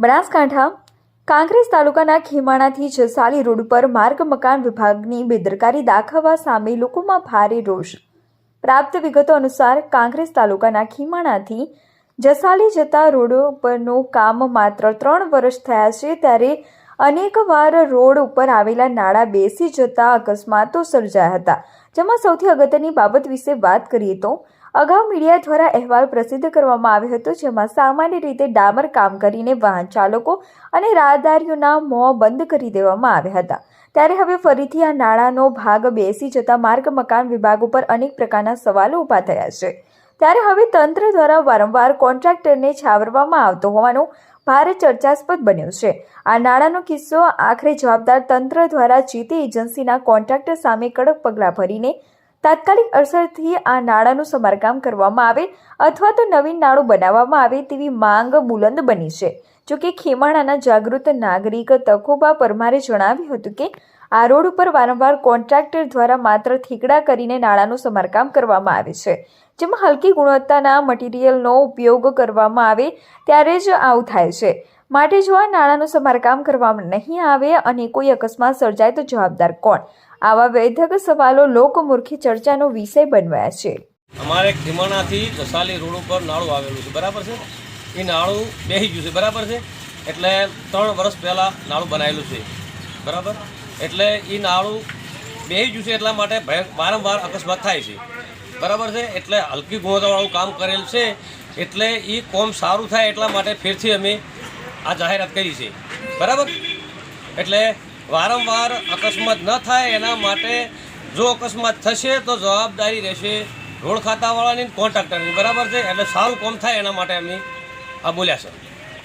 બનાસકાંઠા, કાંકરેજ તાલુકાના ખીમાણાથી જસાલી રોડ પર માર્ગ મકાન વિભાગની બેદરકારી દાખવવા સામે લોકોમાં ભારે રોષ. પ્રાપ્ત વિગતો અનુસાર કાંકરેજ તાલુકાના ખીમાણાથી જસાલી જતા રોડ ઉપરનું કામ માત્ર ત્રણ વર્ષ થયા છે ત્યારે અનેકવાર રોડ ઉપર આવેલા નાળા બેસી જતા અકસ્માતો સર્જાયા હતા. જેમાં સૌથી અગત્યની બાબત વિશે વાત કરીએ તો અગાઉ મીડિયા દ્વારા અહેવાલ પ્રસિદ્ધ કરવામાં આવ્યો હતો, જેમાં સામાન્ય રીતે ડામર કામ કરીને વાહન ચાલકો અને રાહદારીઓના મોં બંધ કરી દેવામાં આવ્યા હતા. ત્યારે હવે ફરીથી આ નાળાનો ભાગ બેસી જતા માર્ગ, મકાન વિભાગ ઉપર અનેક પ્રકારના સવાલો ઊભા થયા છે. ત્યારે હવે તંત્ર દ્વારા વારંવાર કોન્ટ્રાક્ટરને છાવરવામાં આવતો હોવાનો ભારે ચર્ચાસ્પદ બન્યો છે. આ નાણાંનો કિસ્સો આખરે જવાબદાર તંત્ર દ્વારા જે તે એજન્સીના કોન્ટ્રાક્ટર સામે કડક પગલાં ભરીને તાત્કાલિક અસરથી આ નાળાનું સમારકામ કરવામાં આવે અથવા તો નવીન નાળું બનાવવામાં આવે તેવી માંગ બુલંદ બની છે. જોકે ખેમાણાના જાગૃત નાગરિક તકોબા પરમારે જણાવ્યું હતું કે, આ રોડ ઉપર વારંવાર કોન્ટ્રાક્ટર દ્વારા માત્ર થીકડા કરીને નાળાનું સમારકામ કરવામાં આવે છે. જેમાં હલકી ગુણવત્તાના મટીરિયલનો ઉપયોગ કરવામાં આવે ત્યારે જ આવું થાય છે. માટે જો આ નાણાંનું સમારકામ કરવામાં નહીં આવે અને કોઈ અકસ્માત સર્જાય તો જવાબદાર કોણ? આવા વૈધક સવાલો લોકમૂર્ખી ચર્ચાનો વિષય બનવાયા છે. અમારે ખીમાણાથી જસાલી રોડ ઉપર નાળું આવેલું છે. બરાબર છે? એ નાળું બેસી ગયું છે. બરાબર છે? એટલે ત્રણ વર્ષ પહેલાં નાળું બનાવેલું છે. બરાબર? એટલે એ નાળું બેસી ગયું છે એટલા માટે વારંવાર અકસ્માત થાય છે. બરાબર છે? એટલે હલકી ગુણવત્તાવાળું કામ કરેલ છે. એટલે એ કોમ સારું થાય એટલા માટે ફેરથી અમે આ જાહેરાત કરી છે. બરાબર? એટલે વારંવાર અકસ્માત ન થાય એના માટે જો અકસ્માત થશે તો જવાબદારી રહેશે રોડ ખાતાવાળાની કોન્ટ્રાક્ટરની. બરાબર છે? એટલે સારું કોમ થાય એના માટે અમે આ બોલ્યા છે.